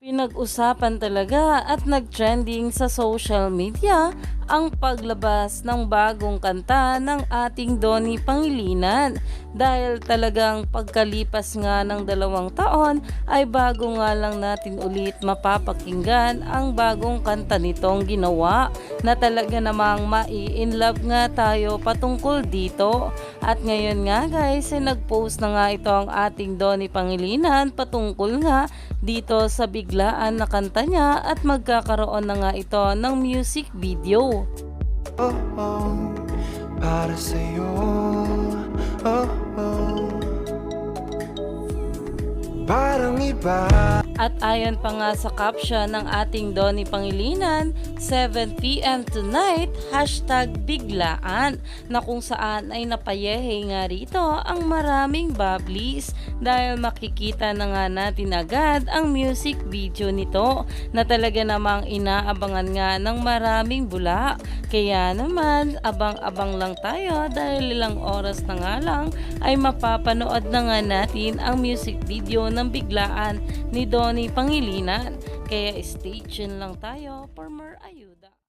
Pinag-usapan talaga at nag-trending sa social media ang paglabas ng bagong kanta ng ating Donny Pangilinan. Dahil talagang pagkalipas nga ng dalawang taon ay bago nga lang natin ulit mapapakinggan ang bagong kanta nitong ginawa na talaga namang mai-in love nga tayo patungkol dito at ngayon nga guys ay nag-post na nga ito ang ating Donny Pangilinan patungkol nga dito sa biglaan na kanta niya at magkakaroon na nga ito ng music video. Oh, oh, para sa'yo. Parang iba. At ayon pa nga sa caption ng ating Donny Pangilinan, 7pm tonight, hashtag biglaan, na kung saan ay napayehe nga rito ang maraming bubblies dahil makikita na nga natin agad ang music video nito na talaga namang inaabangan nga ng maraming bula. Kaya naman, abang-abang lang tayo dahil ilang oras na nga lang ay mapapanood na nga natin ang music video ng biglaan ni Donny Pangilinan. Kaya stay lang tayo for more ayuda.